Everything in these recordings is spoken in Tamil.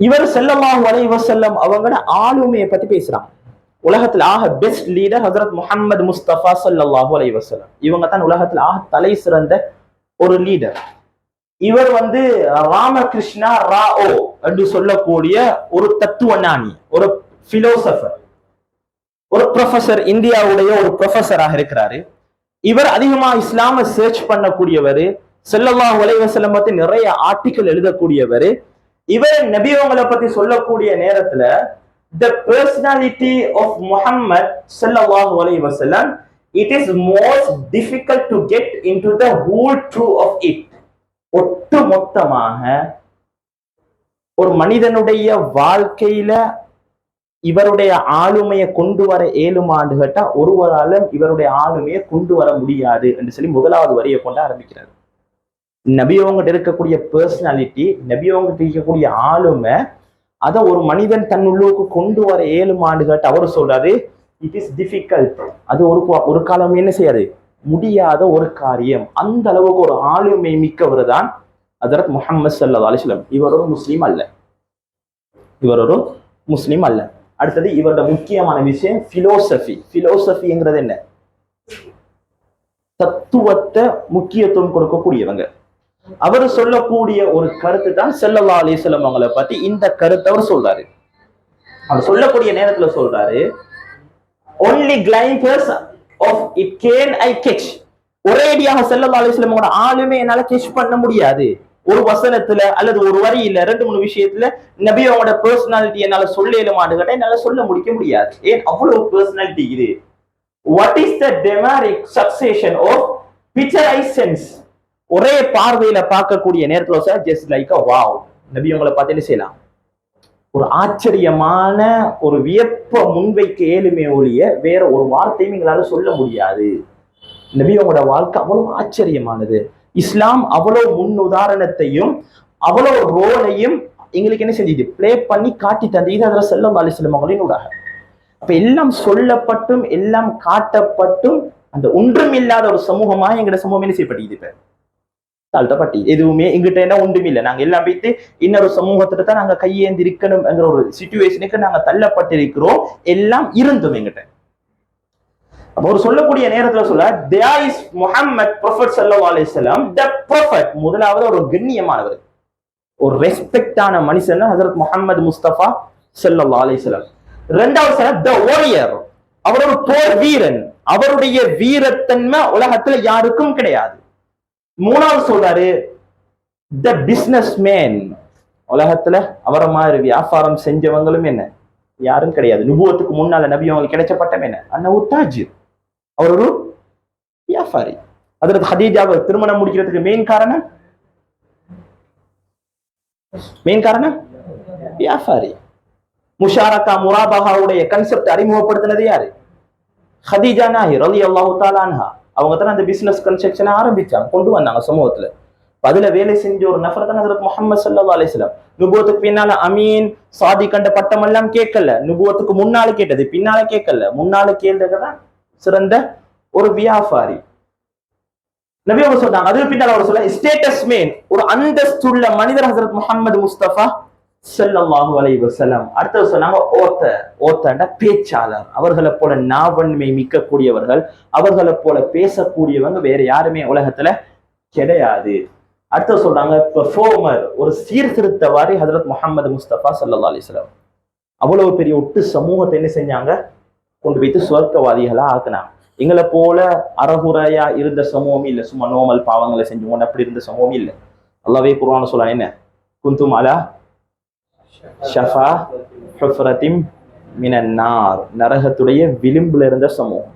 இவர் செல்லல்லாஹு அலைஹி செல்லம் அவங்களோட ஆளுமையை பத்தி பேசுறாங்க. உலகத்துல ஆக பெஸ்ட் லீடர் ஹசரத் முஹம்மது முஸ்தபா ஸல்லல்லாஹு அலை வசலம் இவங்க தான் உலகத்துல ஆக தலை சிறந்த ஒரு லீடர் இவர் வந்து ராமகிருஷ்ணா ராஓ என்று சொல்லக்கூடிய ஒரு தத்துவ ஞானி ஒரு பிலோசபர் ஒரு ப்ரொஃபசர் இந்தியாவுடைய ஒரு ப்ரொஃபசராக இருக்கிறாரு. இவர் அதிகமா இஸ்லாம சர்ச் பண்ணக்கூடியவர் செல்லல்லாஹு அலைஹி பத்தி நிறைய ஆர்டிக்கல் எழுதக்கூடியவர். இவர் நபியவங்களை பத்தி சொல்லக்கூடிய நேரத்துல த பர்சனாலிட்டி ஆஃப் முஹம்மத் சல்லாஹ் அலி வசலம் it is most difficult to get into the whole true of it ஒட்டு மொத்தமாக ஒரு மனிதனுடைய வாழ்க்கையில இவருடைய ஆளுமையை கொண்டு வர ஏழுமாண்டு கேட்டா ஒருவராலும் இவருடைய ஆளுமையை கொண்டு வர முடியாது என்று சொல்லி முதலாவது வரியை கொண்டு ஆரம்பிக்கிறார். நபியவங்கிட்ட இருக்கக்கூடிய பர்சனாலிட்டி நபியவங்கிட்ட இருக்கக்கூடிய ஆளுமை அதை ஒரு மனிதன் தன் உள்ளுக்கு கொண்டு வர ஏழு கேட்டு அவர் சொல்றாரு இட் இஸ் டிஃபிகல்ட் அது ஒரு ஒரு காலம் என்ன செய்யாது? முடியாத ஒரு காரியம். அந்த அளவுக்கு ஒரு ஆளுமை மிக்கவர் தான் அதரத் முஹம்மது சல்லா அலிஸ்லம் இவர் ஒரு முஸ்லீம் அல்ல. இவர் ஒரு முஸ்லீம் அல்ல. அடுத்தது இவரோட முக்கியமான விஷயம் பிலோசபி பிலோசபிங்கிறது என்ன? தத்துவத்தை முக்கியத்துவம் கொடுக்கக்கூடியவங்க. அவர் சொல்லக்கூடிய ஒரு கருத்து தான் செல்லல்லா அலிஸ்லம் அவங்களை பத்தி இந்த கருத்தை அவர் சொல்றாரு. அவர் சொல்லக்கூடிய நேரத்துல சொல்றாரு only climbers of it can I catch ஒரேடியாக செல்லல்லா அலிஸ்லமோட ஆளுமே என்னால கெச் பண்ண முடியாது. ஒரு வசனத்துல அல்லது ஒரு வரியில ரெண்டு மூணு விஷயத்துல நபியோட பர்சனாலிட்டி என்னால சொல்ல இயலுமாடு என்னால சொல்ல முடிக்க முடியாது. ஏன் அவ்வளவு பர்சனாலிட்டி இது? What is the dramatic succession of picturizations ஒரே பார்வையில பார்க்கக்கூடிய நேரத்துல sir just like a wow நபி உங்களை பார்த்து என்ன செய்யலாம்? ஒரு ஆச்சரியமான ஒரு வியப்ப முன்வைக்க ஏழுமே ஒழிய வேற ஒரு வார்த்தையும் எங்களால சொல்ல முடியாது. நபியோட வாழ்க்கை அவ்வளவு ஆச்சரியமானது. இஸ்லாம் அவ்வளவு முன் உதாரணத்தையும் அவ்வளவு ரோலையும் எங்களுக்கு என்ன செஞ்சது? பிளே பண்ணி காட்டி தந்தீங்க அதில் செல்லம் அலிஸ்லம் அவங்களின் ஊடாக. அப்ப எல்லாம் சொல்லப்பட்டும் எல்லாம் காட்டப்பட்டும் அந்த ஒன்றும் இல்லாத ஒரு சமூகமா எங்களோட சமூகம் என்ன செய்யப்பட்டது இப்ப? தாழ்த்தப்பட்டி எதுவுமே எங்கிட்ட என்ன ஒன்றும் இல்லை நாங்க எல்லாம் வைத்து இன்னொரு சமூகத்திட்ட தான் நாங்க கையேந்தி இருக்கணும்ங்கிற ஒரு சுச்சுவேஷனுக்கு நாங்க தள்ளப்பட்டிருக்கிறோம் எல்லாம் இருந்தும் எங்கிட்ட அப்ப ஒரு சொல்லக்கூடிய நேரத்துல சொல்ல தியா இஸ் முஹம்மத் ப்ரொஃபட் சல்லா அலிஸ்லாம் த ப்ரொஃபட் முதலாவது ஒரு கண்ணியமானவர் ஒரு ரெஸ்பெக்டான மனுஷன் ஹசரத் முகமது முஸ்தபா சல்லா அலிஸ்லாம் ரெண்டாவது சார் த ஓரியர் அவர் ஒரு போர் வீரன் அவருடைய வீரத்தன்மை உலகத்துல யாருக்கும் கிடையாது மூணாவது சொல்றாரு த பிசினஸ் மேன் உலகத்துல அவரை மாதிரி வியாபாரம் செஞ்சவங்களும் என்ன? யாரும் கிடையாது. நுபுவத்துக்கு முன்னால நபி அவங்களுக்கு கிடைச்சப்பட்டம் என்ன? அண்ணா உத்தாஜிர் அவர் ஒரு வியாபாரி. அதற்கு ஹதீஜாவை திருமணம் முடிக்கிறதுக்கு மெயின் காரணம்? மெயின் காரணம்? வியாபாரி. முஷாரக்கா முராபகாவுடைய கன்செப்ட் அறிமுகப்படுத்தினது யாரு? ஹதீஜா நாஹி ரலி அல்லாஹு தாலான்ஹா அவங்க தான் அந்த பிசினஸ் கன்ஸ்ட்ரக்ஷனை ஆரம்பிச்சாங்க கொண்டு வந்தாங்க சமூகத்துல. அதுல வேலை செஞ்ச ஒரு நபர் தான் அதற்கு முகமது சல்லா அலிஸ்லாம் நுபுவத்துக்கு பின்னால அமீன் சாதி கண்ட பட்டம் எல்லாம் கேட்கல. நுபுவத்துக்கு முன்னால கேட்டது பின்னால கேட்கல. முன்னால கேள்றதுதான் சிறந்த ஒரு வியாபாரி. நபி அவங்க சொன்னாங்க அதுக்கு பின்னால அவர் சொல்ல ஸ்டேட்டஸ் மேன் ஒரு அந்தஸ்துள்ள மனிதர் ஹசரத் முகமது முஸ்தபா செல்லல்லாஹு அலைஹி செல்லம் அடுத்தது சொன்னாங்க ஓத்த ஓத்தண்ட பேச்சாளர். அவர்களை போல நாவன்மை மிக்கக்கூடியவர்கள் அவர்களை போல பேசக்கூடியவங்க வேற யாருமே உலகத்துல கிடையாது. அடுத்து சொல்றாங்க பெர்ஃபார்மர் ஒரு சீர்திருத்தவாரி ஹசரத் முகமது முஸ்தபா சல்லா அலிஸ்லாம் அவ்வளவு பெரிய ஒட்டு சமூகத்தை என்ன செஞ்சாங்க? கொண்டு போயிட்டு சுவர்க்கவாதிகளா ஆக்குனாங்க. எங்களை போல அறகுறையா இருந்த சமூகம் இல்லை. சும்மா நோமல் பாவங்களை செஞ்சவங்க அப்படி இருந்த சமூகம் இல்லை. நல்லாவே குருவான சொல்லலாம் என்ன? குந்தும் அலா ஷஃபா ஹுஃப்ரத்திம் மினன்னார். நரகத்துடைய விளிம்புல இருந்த சமூகம்.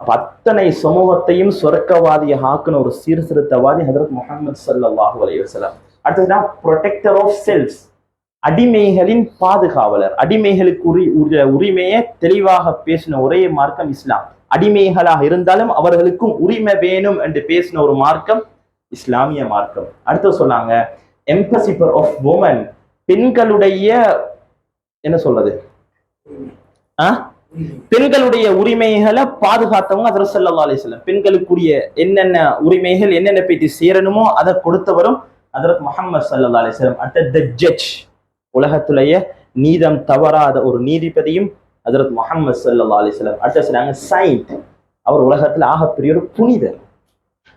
அத்தனை சமூகத்தையும் சொர்க்கவாதியை ஆக்குன ஒரு சீர்திருத்தவாதி ஹதரத் முகமது சல்லாஹூ அலைஹி வஸல்லம். ப்ரொடெக்டர் ஆஃப் செல்ஸ் அடிமைகளின் பாதுகாவலர். அடிமைகளுக்கு உரி உரிய உரிமையை தெளிவாக பேசின ஒரே மார்க்கம் இஸ்லாம். அடிமைகளாக இருந்தாலும் அவர்களுக்கும் உரிமை வேணும் என்று பேசின ஒரு மார்க்கம் இஸ்லாமிய மார்க்கம். அடுத்து சொன்னாங்க எம்பசிபர் ஆஃப் உமன் பெண்களுடைய என்ன சொல்றது? ஆ? பெண்களுடைய உரிமைகளை பாதுகாத்தவங்க அதர் சல்லா அலிஸ்லாம் பெண்களுக்குரிய என்னென்ன உரிமைகள் என்னென்ன பேட்டி சேரணுமோ அதை கொடுத்தவரும் அதரத் முகமது சல்லா அலிஸ்லாம் அட் த ஜட்ஜ் உலகத்துடைய நீதம் தவறாத ஒரு நீதிபதியும் அதரத் முகமது சல்லா அலிஸ்லாம் அடுத்த சொன்னாங்க சைண்ட் அவர் உலகத்துல ஆகப்பெரிய ஒரு புனிதர்.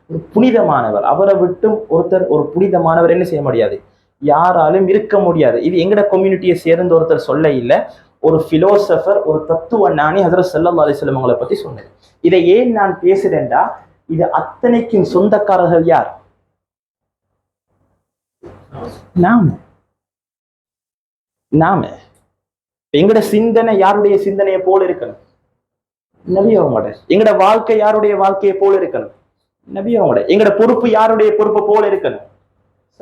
ஒரு புனிதமானவர். அவரை விட்டும் ஒருத்தர் ஒரு புனிதமானவர் என்ன செய்ய முடியாது? யாராலும் இருக்க முடியாது. இது எங்கட கம்யூனிட்டியை சேர்ந்த ஒருத்தர் சொல்ல இல்லை. ஒரு பிலோசபர் ஒரு தத்துவ ஞானி ஹசரத் சல்லா அலிஸ்லம் அவங்களை பத்தி சொன்னது. இதை ஏன் நான் பேசுறேன்டா? இது அத்தனைக்கும் சொந்தக்காரர்கள் யார்? நாம. நாம. எங்கட சிந்தனை யாருடைய சிந்தனையை போல இருக்கணும்? நபி அவங்களோட. எங்கட வாழ்க்கை யாருடைய வாழ்க்கையை போல இருக்கணும்? நபி அவங்களோட. எங்கட பொறுப்பு யாருடைய பொறுப்பை போல இருக்கணும்?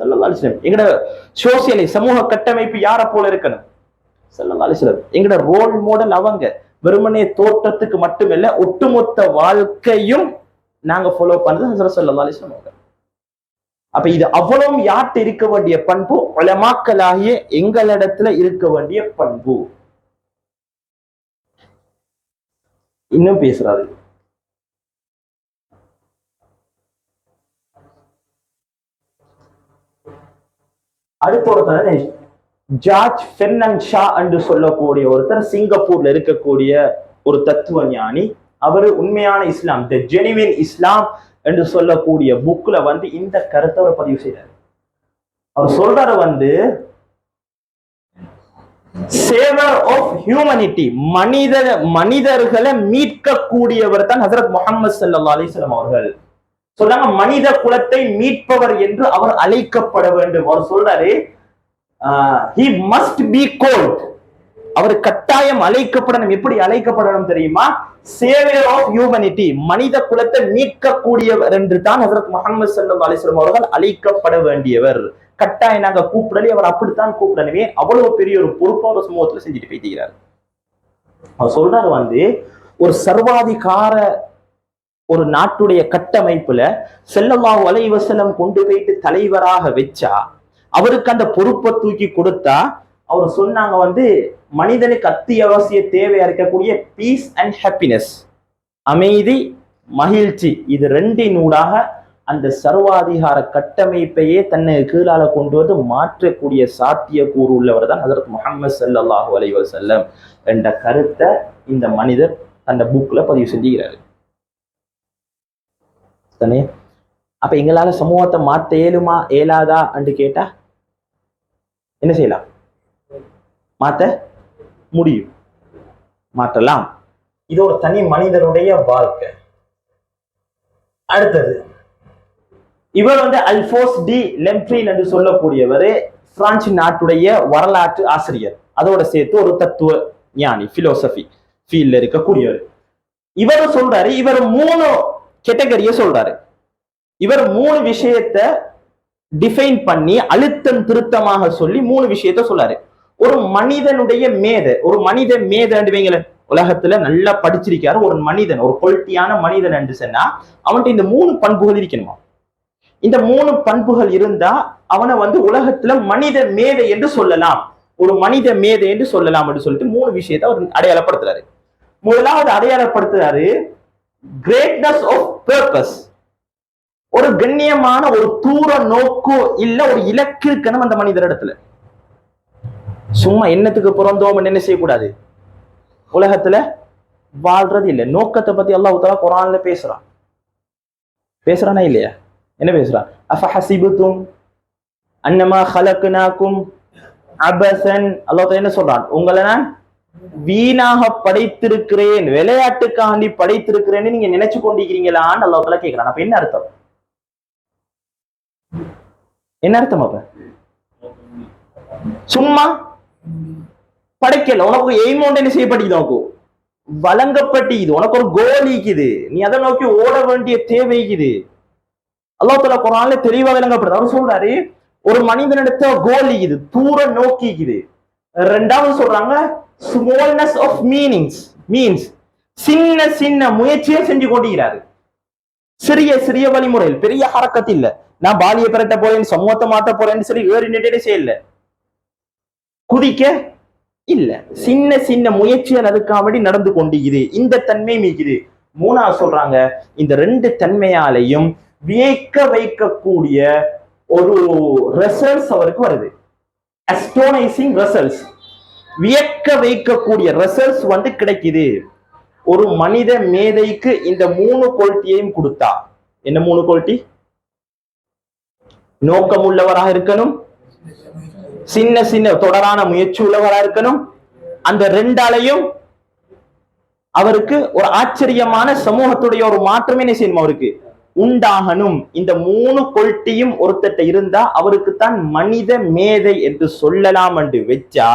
சல்லல்லாஹு எங்கட சோசியலை சமூக கட்டமைப்பு யாரை போல இருக்கணும்? சல்லல்லாஹு எங்கட ரோல் மாடல் அவங்க வெறுமனே தோற்றத்துக்கு மட்டுமில்ல ஒட்டுமொத்த வாழ்க்கையும் நாங்க ஃபாலோ பண்றது ஹசரத் சல்லல்லாஹு அவங்க அப்ப இது அவ்வளவு யார்கிட்ட இருக்க வேண்டிய பண்பு? உலமாக்கலாகிய எங்களிடத்துல இருக்க வேண்டிய பண்பு. இன்னும் பேசுறாரு. அடுத்த ஒருத்தர் ஜார்ஜ் ஃபென்னன் ஷா என்று சொல்லக்கூடிய ஒருத்தர் சிங்கப்பூர்ல இருக்கக்கூடிய ஒரு தத்துவ ஞானி அவர் உண்மையான இஸ்லாம் த ஜெனிவின் இஸ்லாம் என்று சொல்லக்கூடிய புக்ல வந்து இந்த கருத்தை அவர் பதிவு செய்றாரு. அவர் சொல்றாரு வந்து சேவர் ஆஃப் ஹியூமனிட்டி மனித மனிதர்களை மீட்கக்கூடியவர் தான் ஹசரத் முகமது சல்லா அலிஸ்லாம் அவர்கள். சொல்றாங்க மனித குலத்தை மீட்பவர் என்று அவர் அழைக்கப்பட வேண்டும். அவர் சொல்றாரு ஹி மஸ்ட் பி கோல்ட் அவர் கட்டாயம் அழைக்கப்படணும். எப்படி அழைக்கப்படணும் தெரியுமா? சேவியர் ஆஃப் ஹியூமனிட்டி மனித குலத்தை மீட்கக்கூடியவர் என்று தான் ஹசரத் முகமது சல்லம் அலிஸ்லம் அவர்கள் அழைக்கப்பட வேண்டியவர். கட்டாயம் நாங்க கூப்பிடலே அவர் அப்படித்தான் கூப்பிடணுமே. அவ்வளவு பெரிய ஒரு பொறுப்பாக ஒரு சமூகத்துல செஞ்சுட்டு போயிட்டார் அவர் சொல்றாரு வந்து ஒரு சர்வாதிகார ஒரு நாட்டுடைய கட்டமைப்புல செல்லமா வலைவசனம் கொண்டு போயிட்டு தலைவராக வச்சா அவருக்கு அந்த பொறுப்பை தூக்கி கொடுத்தா அவர் சொன்னாங்க வந்து மனிதனுக்கு அத்தியாவசிய தேவையா இருக்கக்கூடிய பீஸ் அண்ட் ஹாப்பினஸ் அமைதி மகிழ்ச்சி இது ரெண்டினூடாக அந்த சர்வாதிகார கட்டமைப்பையே தன்னை கீழால கொண்டு வந்து மாற்றக்கூடிய சாத்திய கூறு உள்ளவர் தான் ஹசரத் முகமது சல்லாஹூ அலைவசல்லம் என்ற கருத்தை இந்த மனிதர் அந்த புக்ல பதிவு செஞ்சுகிறாரு தானே அப்ப எங்களால சமூகத்தை மாத்த இயலுமா இயலாதா என்று கேட்டா என்ன செய்யலாம்? மாத்த முடியும். மாற்றலாம். இது ஒரு தனி மனிதனுடைய வாழ்க்கை. அடுத்தது இவர் வந்து அல்போஸ் டி லெம்ப்ரின் என்று சொல்லக்கூடியவர் பிரான்ஸ் நாட்டுடைய வரலாற்று ஆசிரியர். அதோட சேர்த்து ஒரு தத்துவ ஞானி பிலோசபி ஃபீல்ட்ல இருக்கக்கூடியவர். இவர் சொல்றாரு இவர் மூணு கேட்டகரிய சொல்றாரு. இவர் மூணு விஷயத்த டிஃபைன் பண்ணி அழுத்தம் திருத்தமாக சொல்லி மூணு விஷயத்த சொல்றாரு ஒரு மனிதனுடைய மேதை ஒரு மனித மேதை வைங்களேன் உலகத்துல நல்லா படிச்சிருக்காரு. ஒரு மனிதன் ஒரு குவாலிட்டியான மனிதன் என்று சொன்னா அவன்கிட்ட இந்த மூணு பண்புகள் இருக்கணுமா? இந்த மூணு பண்புகள் இருந்தா அவனை வந்து உலகத்துல மனித மேதை என்று சொல்லலாம். ஒரு மனித மேதை என்று சொல்லலாம் என்று சொல்லிட்டு மூணு விஷயத்தை அவர் அடையாளப்படுத்துறாரு. முதலாவது அடையாளப்படுத்துறாரு கிரேட்னஸ் ஆஃப் பர்பஸ் ஒரு கண்ணியமான ஒரு தூர நோக்கு இல்ல ஒரு இலக்கு இருக்கணும் அந்த மனிதர் இடத்துல. சும்மா என்னத்துக்கு பிறந்தோம் என்ன செய்யக்கூடாது? உலகத்துல வாழ்றது இல்லை. நோக்கத்தை பத்தி அல்லாஹ் தஆலா குரான்ல பேசுறான். பேசுறானா இல்லையா? என்ன பேசுறான்? அஃபஹசிபுத்தும் அன்னமா ஹலக்னாக்கும் அபசன் அல்லாஹ் என்ன சொல்றான்? உங்களை நான் வீணாக படைத்திருக்கிறேன் விளையாட்டுக்காண்டி படைத்திருக்கிறேன்னு நீங்க நினைச்சு கொண்டிருக்கிறீங்களான்னு அல்லாஹ் கேட்கிறான். அப்ப என்ன அர்த்தம்? என்ன அர்த்தம் அப்ப? சும்மா படைக்கல. உனக்கு எய்மௌண்ட் என்ன செய்யப்பட்டது உனக்கு? வழங்கப்பட்டிக்குது. உனக்கு ஒரு கோல் இருக்குது நீ அதை நோக்கி ஓட வேண்டிய தேவை இருக்குது அல்லாஹ் தஆலா குரான்ல தெளிவா விளங்கப்படுது. அவர் சொல்றாரு ஒரு மனிதனிடத்த கோல் இருக்குது தூர நோக்கிக்குது. ரெண்டாவது சொல்றாங்க ஸ்மால்னஸ் ஆஃப் மீனிங்ஸ் மீன்ஸ் சின்ன சின்ன முயற்சியை செஞ்சு கொண்டிருக்கிறாரு. சிறிய சிறிய வழிமுறையில் பெரிய ஹரக்கத்து இல்ல. நான் பாலிய பெறட்ட போறேன் சமூகத்தை மாத்த போறேன்னு சொல்லி வேறு நின்று செய்யல. குதிக்க இல்ல. சின்ன சின்ன முயற்சிகள் அதுக்காக நடந்து கொண்டிருக்குது. இந்த தன்மை மீக்குது மூணாவது சொல்றாங்க இந்த ரெண்டு தன்மையாலையும் வியக்க வைக்கக்கூடிய ஒரு ரிசல்ட்ஸ் அவருக்கு வருது. அஸ்டோனைசிங் ரிசல்ட்ஸ் வியக்க வைக்கக்கூடிய ரிசல்ட்ஸ் வந்து கிடைக்குது. ஒரு மனித மேதைக்கு இந்த மூணு குவாலிட்டியையும் கொடுத்தா என்ன மூணு குவாலிட்டி நோக்கம் உள்ளவராக இருக்கணும் சின்ன சின்ன தொடரான முயற்சி உள்ளவராக இருக்கணும். அந்த ரெண்டாலையும் அவருக்கு ஒரு ஆச்சரியமான சமூகத்துடைய ஒரு மாற்றமே என்ன செய்யணும் அவருக்கு? உண்டாகணும். இந்த மூணு கொல்ட்டியும் ஒருத்தட்ட இருந்தா அவருக்கு தான் மனித மேதை என்று சொல்லலாம் என்று வச்சா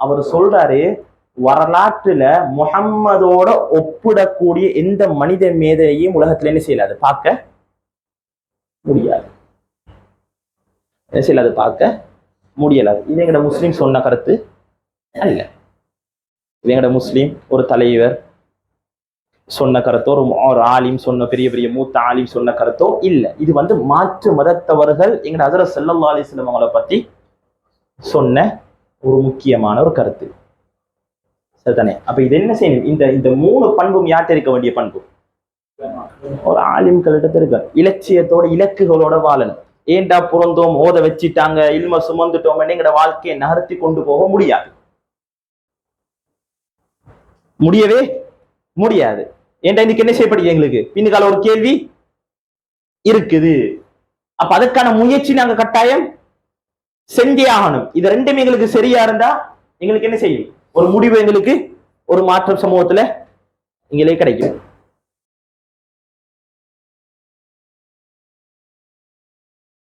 அவர் சொல்றாரு வரலாற்றுல முகம்மதோட ஒப்பிடக்கூடிய எந்த மனித மேதையையும் உலகத்துல என்ன செய்யலாது பார்க்க முடியாது. என்ன செய்யலாது பார்க்க முடியலாது இது எங்கட முஸ்லீம் சொன்ன கருத்து. அல்ல. இது எங்கட முஸ்லீம் ஒரு தலைவர் சொன்ன கருத்தோ ஒரு ஒரு ஆலிம் சொன்ன பெரிய பெரிய மூத்த ஆலிம் சொன்ன கருத்தோ இல்ல. இது வந்து மாற்று மதத்தவர்கள் எங்கட அதர செல்லல்லா அலிஸ்லம் அவங்களை பத்தி சொன்ன ஒரு முக்கியமான ஒரு கருத்து. சரிதானே? அப்ப இது என்ன செய்யணும்? இந்த இந்த மூணு பண்பும் யார்கிட்ட இருக்க வேண்டிய பண்பு? ஒரு ஆலிம்களிடத்து இருக்க இலட்சியத்தோட இலக்குகளோட வாழணும். ஏண்டா பிறந்தோம்? ஓத வச்சிட்டாங்க. இல்ம சுமந்துட்டோம். எங்கட வாழ்க்கையை நகர்த்தி கொண்டு போக முடியாது. முடியவே முடியாது. ஏன்டா இன்னைக்கு என்ன செய்யப்படுது எங்களுக்கு? பின்னுக்கால ஒரு கேள்வி இருக்குது. அப்ப அதுக்கான முயற்சி நாங்க கட்டாயம் செஞ்சே ஆகணும் இது ரெண்டுமே எங்களுக்கு சரியா இருந்தா எங்களுக்கு என்ன செய்யும்? ஒரு முடிவு எங்களுக்கு ஒரு மாற்றம் சமூகத்துல எங்களே கிடைக்கும்.